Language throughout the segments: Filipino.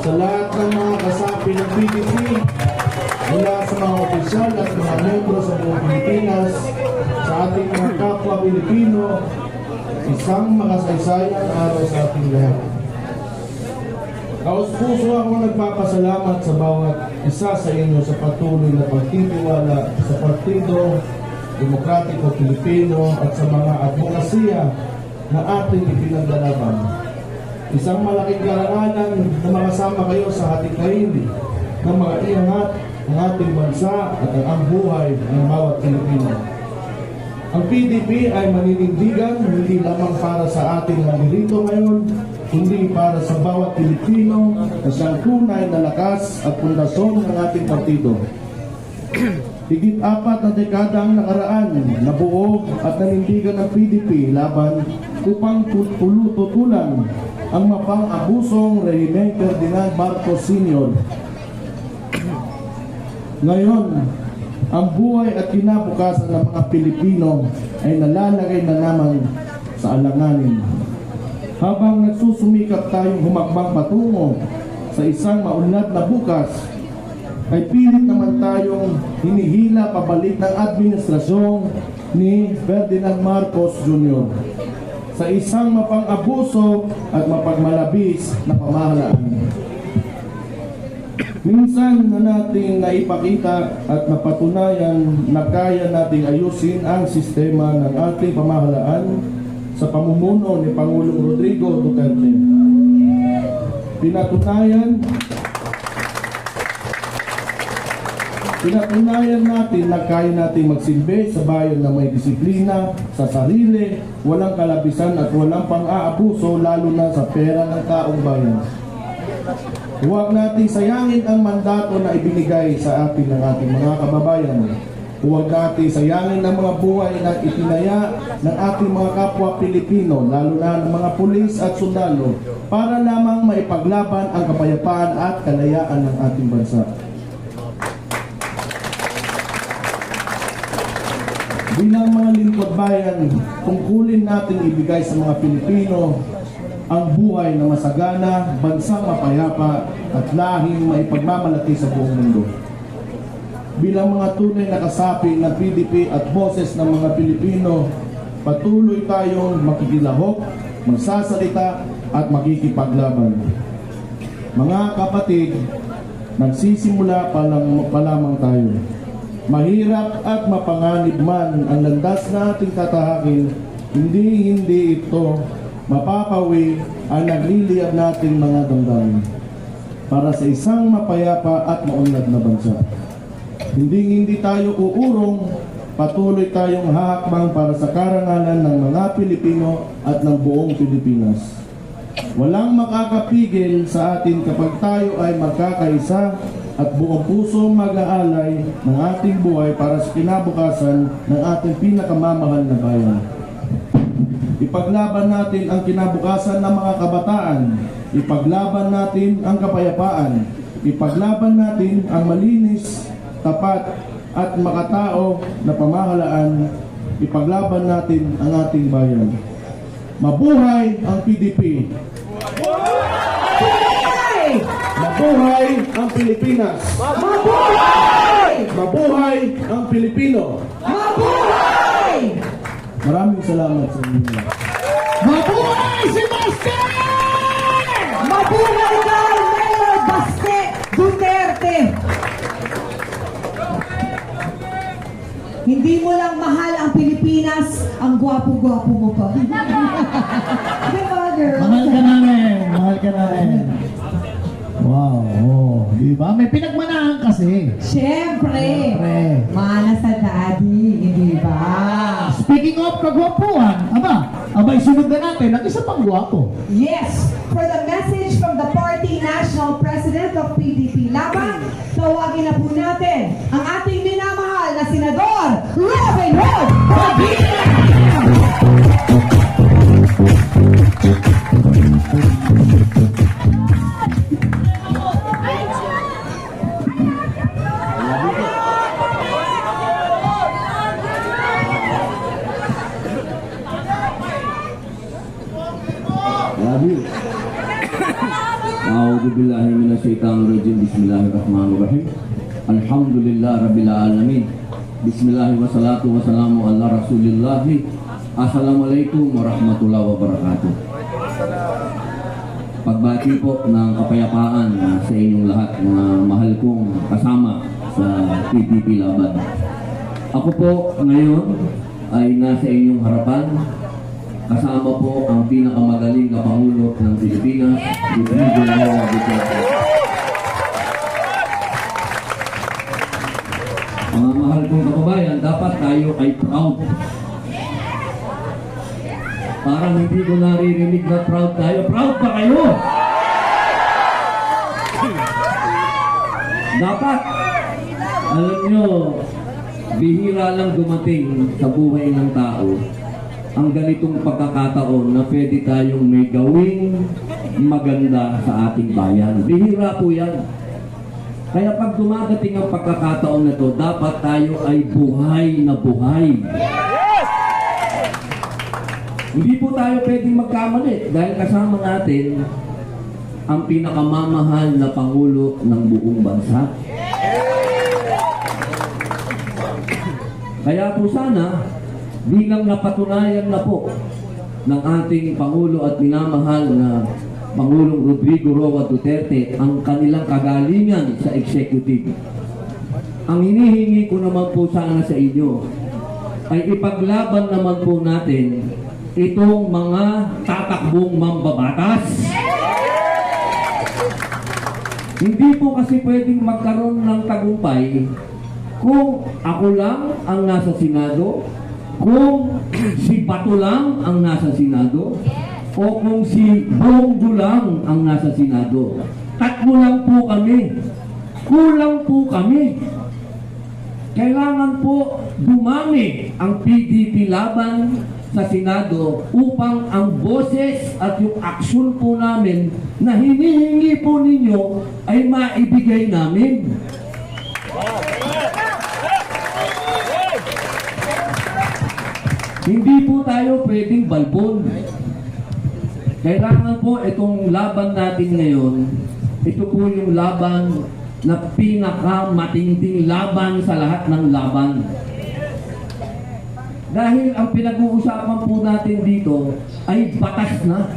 sa lahat ng mga kasapi ng PDP, mula sa mga opisyal at mga membro sa buong Pilipinas, sa ating mga kapwa Pilipino, isang makasaysayang araw sa ating lahat. Kaos puso ako nagpapasalamat sa bawat isa sa inyo sa patuloy na pagtitiwala sa Partido Demokratiko Pilipino at sa mga advokasya na ating ipinaglalaban. Isang malaking karangalan na makasama kayo sa ating kaili ng mga iangat ng ating bansa at ang buhay ng bawat Pilipino. Ang PDP ay maninindigan hindi lamang para sa ating nandito ngayon, kundi para sa bawat Pilipino na siyang tunay na lakas at pundasyon ng ating partido. Higit apat na dekadang nakaraan na buo at nanindigan ng PDP laban upang tutulan ang mapang-abusong Rehime Ferdinand Marcos Sr. Ngayon, ang buhay at kinabukasan ng mga Pilipino ay nalalagay na naman sa alanganin. Habang nagsusumikap tayong humakbang patungo sa isang maunlad na bukas, ay pilit naman tayong hinihila pabalik ng administrasyon ni Ferdinand Marcos Jr. sa isang mapang-abuso at mapagmalabis na pamahalaan. Minsan na nating naipakita at napatunayan na kaya nating ayusin ang sistema ng ating pamahalaan sa pamumuno ni Pangulong Rodrigo Duterte. Pinatunayan Pinatunayan natin na kaya nating magsilbi sa bayan na may disiplina, sa sarili, walang kalabisan at walang pang-aabuso lalo na sa pera ng taong bayan. Huwag nating sayangin ang mandato na ibinigay sa atin ng ating mga kababayan. Huwag nating sayangin ang mga buhay na itinaya ng ating mga kapwa Pilipino, lalo na ng mga pulis at sundalo, para lamang maipaglaban ang kapayapaan at kalayaan ng ating bansa. Bilang mga lingkod bayan, tungkulin natin ibigay sa mga Pilipino ang buhay na masagana, bansang mapayapa at lahing maipagmamalaki sa buong mundo. Bilang mga tunay na kasapi ng PDP at boses ng mga Pilipino, patuloy tayong makikilahok, magsasalita at makikipaglaban. Mga kapatid, nagsisimula pa, lang, pa lamang tayo. Mahirap at mapanganib man ang landas na ating tatahakin, hindi hindi ito mapapawi ang nagliliyab nating mga damdamin para sa isang mapayapa at maunlad na bansa. Hindi hindi tayo uurong, patuloy tayong hahakbang para sa karangalan ng mga Pilipino at ng buong Pilipinas. Walang makakapigil sa atin kapag tayo ay magkakaisa at buong puso mag-aalay ng ating buhay para sa kinabukasan ng ating pinakamamahal na bayan. Ipaglaban natin ang kinabukasan ng mga kabataan. Ipaglaban natin ang kapayapaan. Ipaglaban natin ang malinis, tapat at makatao na pamahalaan. Ipaglaban natin ang ating bayan. Mabuhay ang PDP! Mabuhay ang Pilipinas! Mabuhay! Mabuhay ang Pilipino! Mabuhay! Maraming salamat sa inyo. Mabuhay si Baste! Mabuhay kay Mayor Baste Duterte! Hindi mo lang mahal ang Pilipinas, ang gwapo-gwapo mo pa. Siyempre, mana sa daddy, hindi ba? Speaking of kagwapuan, aba, abay sunod na natin ang isa pang gwapo. Yes, for the message from the party national president of PDP Laban, tawagin na po natin ang ating minamahal na senador, Robin Hood Padilla! wassalatu wassalamu ala rasulillah Assalamualaikum warahmatullahi wabarakatuh. Pagbati po ng kapayapaan sa inyong lahat mga mahal kong kasama sa PPP Laban. Ako po ngayon ay nasa inyong harapan. Kasama po ang pinakamagaling na Pangulo ng Pilipinas, Rodrigo Noa Duterte. Mga mahal kong kababayan, dapat tayo ay proud. Parang hindi ko naririnig na proud tayo. Proud ba kayo? Dapat, alam nyo, bihira lang dumating sa buhay ng tao ang ganitong pagkakataon na pwede tayong may gawing maganda sa ating bayan. Bihira po yan. Kaya pag dumadating ang pagkakataon na to, dapat tayo ay buhay na buhay. Hindi po tayo pwedeng magkamali dahil kasama natin ang pinakamamahal na Pangulo ng buong bansa. Kaya po sana, bilang napatunayan na po ng ating Pangulo at minamahal na Pangulong Rodrigo Roa Duterte ang kanilang kagalingan sa executive. Ang hinihingi ko naman po sana sa inyo ay ipaglaban naman po natin itong mga tatakbong mambabatas. Hindi po kasi pwedeng magkaroon ng tagumpay kung ako lang ang nasa Senado, kung si Bato lang ang nasa Senado, o kung si Bongo lang ang nasa Senado. Tatlo lang po kami. Kulang po kami. Kailangan po dumami ang PDP laban sa Senado upang ang boses at yung aksyon po namin na hinihingi po ninyo ay maibigay namin. Hindi po tayo pwedeng balbon. Kailangan po itong laban natin ngayon, ito po yung laban na pinakamatinding laban sa lahat ng laban. Dahil ang pinag-uusapan po natin dito ay batas na.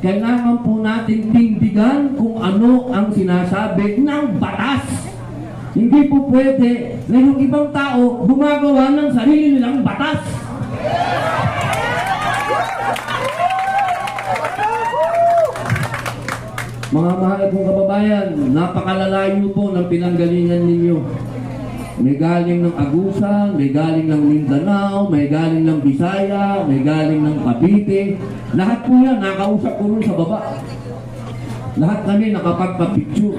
Kailangan po natin tindigan kung ano ang sinasabi ng batas. Hindi po pwede na yung ibang tao gumagawa ng sarili nilang batas. Mga mahal kong kababayan, napakalalayo po ng pinanggalingan ninyo. May galing ng Agusan, may galing ng Mindanao, may galing ng Bisaya, may galing ng Cavite. Lahat po yan, nakausap ko rin sa baba. Lahat kami nakapagpa-picture.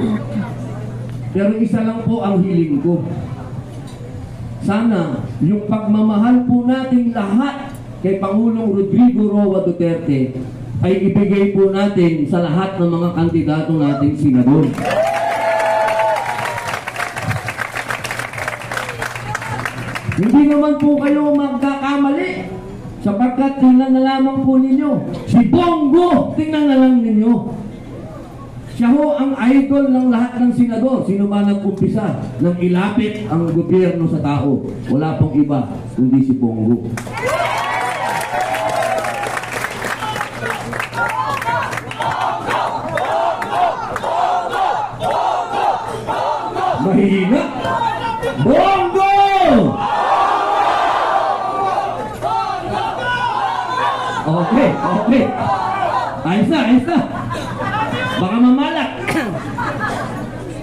Pero isa lang po ang hiling ko. Sana, yung pagmamahal po natin lahat kay Pangulong Rodrigo Roa Duterte ay ibigay po natin sa lahat ng mga kandidato nating senador. Hindi naman po kayo magkakamali sapagkat tingnan na lamang po ninyo. Si Bongo, tingnan na lang ninyo. Siya ho ang idol ng lahat ng senador. Sino ba nag-umpisa nang ilapit ang gobyerno sa tao? Wala pong iba, kundi si Bongo. Mahina! Bongo! Okay, okay. Ayos na, ayos na. Baka mamalak.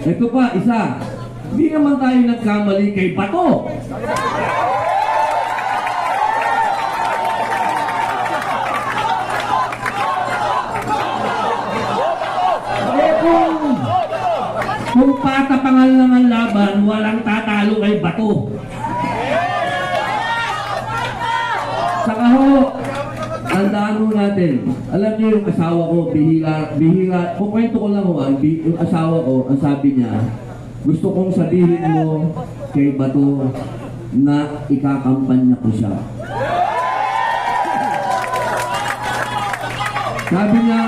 Ito pa, isa. Hindi naman tayo nagkamali kay Bato. Eh kung, kung patapangal lang ang laban, walang tatalo kay Bato. Saka ho, tandaan ho natin, alam niyo yung asawa ko, bihira, bihira, kukwento ko lang ho, ang yung asawa ko, ang sabi niya, gusto kong sabihin mo kay Bato na ikakampanya ko siya. Sabi niya,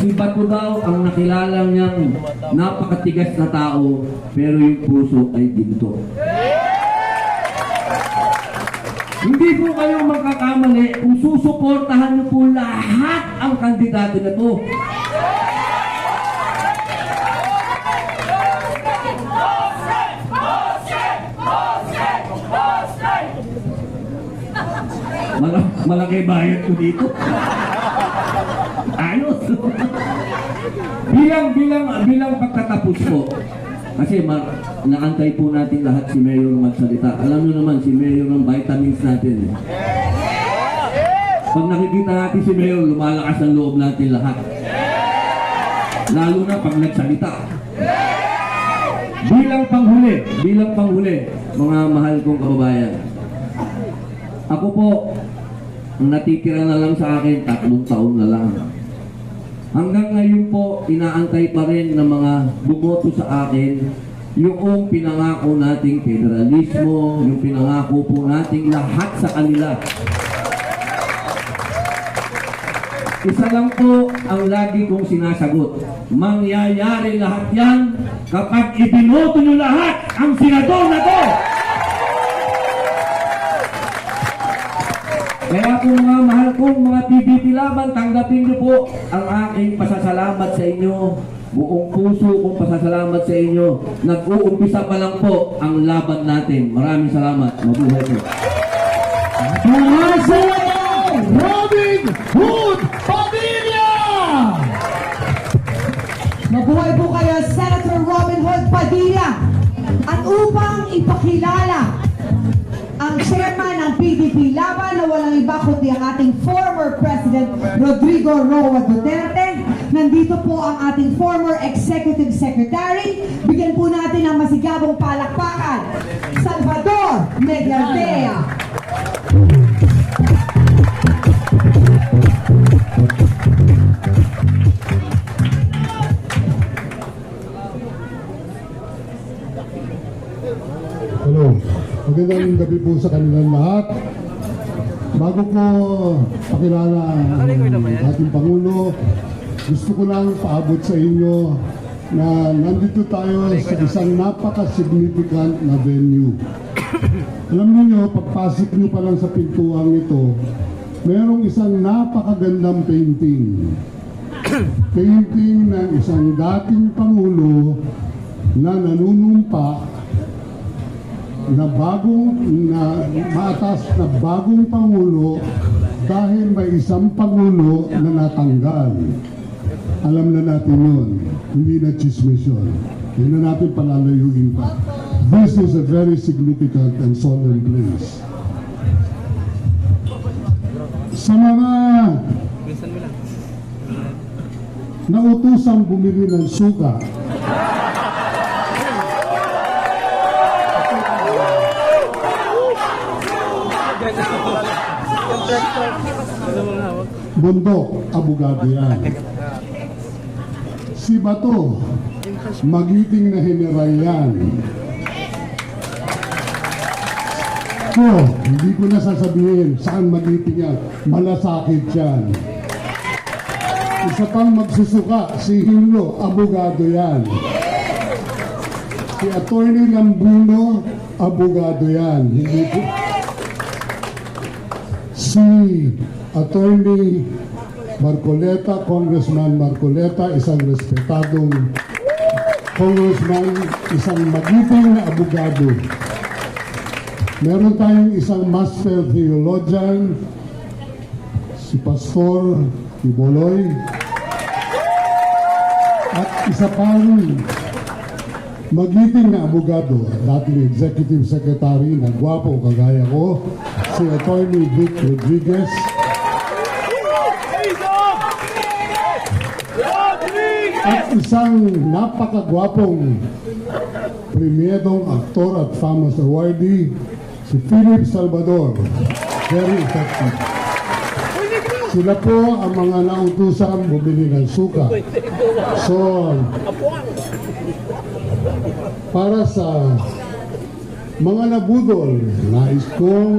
si Bato daw ang nakilala niyang napakatigas na tao, pero yung puso ay ginto. Hindi po kayo magkakamali kung susuportahan niyo po lahat ang kandidato na to. Mal- malaki bayad ko dito. Ayos. Bilang bilang bilang pagkatapos po. Kasi ma- naantay po natin lahat si Mayor magsalita. Alam niyo naman si Mayor ng vitamins natin. Pag nakikita natin si Mayor, lumalakas ang loob natin lahat. Lalo na pag nagsalita. Bilang panghuli, bilang panghuli, mga mahal kong kababayan. Ako po, natitira na lang sa akin, tatlong taon na lang. Hanggang ngayon po, inaantay pa rin ng mga bumoto sa akin yung pinangako nating federalismo, yung pinangako po nating lahat sa kanila. Isa lang po ang lagi kong sinasagot. Mangyayari lahat yan kapag ibinoto nyo lahat ang senador na to! Kaya po mga mahal kong mga PBB laban, tanggapin niyo po ang aking pasasalamat sa inyo. Buong puso kong pasasalamat sa inyo. Nag-uumpisa pa lang po ang laban natin. Maraming salamat. Mabuhay po. Sumasayaw! Robin Hood Padilla! Mabuhay po kayo, Senator Robin Hood Padilla. At upang ipakilala ang chairman ng PDP Laban na walang iba kundi ang ating former President Rodrigo Roa Duterte. Nandito po ang ating former Executive Secretary. Bigyan po natin ng masigabong palakpakan. Salvador Medialdea. Gabi po sa kanilang lahat. Bago ko pakilala ang ating Pangulo, gusto ko lang paabot sa inyo na nandito tayo sa isang napaka-significant na venue. Alam niyo, pagpasok niyo pa lang sa pintuang ito, merong isang napakagandang painting. painting ng isang dating Pangulo na nanunumpa na bagong na maatas na bagong pangulo dahil may isang pangulo na natanggal. Alam na natin yun. Hindi na chismis yun. Hindi na natin palalayuin pa. This is a very significant and solemn place. Sa mga nautusang bumili ng suka Bundok, abogado yan. Si Bato, magiting na general yan. Ko, hindi ko na sasabihin saan magiting yan. Malasakit yan. Isa pang magsusuka, si Hilo, abogado yan. Si Attorney Lambuno, abogado yan. Hindi po, si Attorney Marcoleta, Congressman Marcoleta, isang respetadong congressman, isang magiting na abogado. Meron tayong isang master theologian, si Pastor Iboloy, at isa pang magiting na abogado, dating executive secretary na gwapo kagaya ko, si Attorney Vic Rodriguez, at isang napakagwapong premierong aktor at famous awardee, si Philip Salvador. Very effective. Sila po ang mga nautusan bumili ng suka. So, para sa mga nabudol, nais kong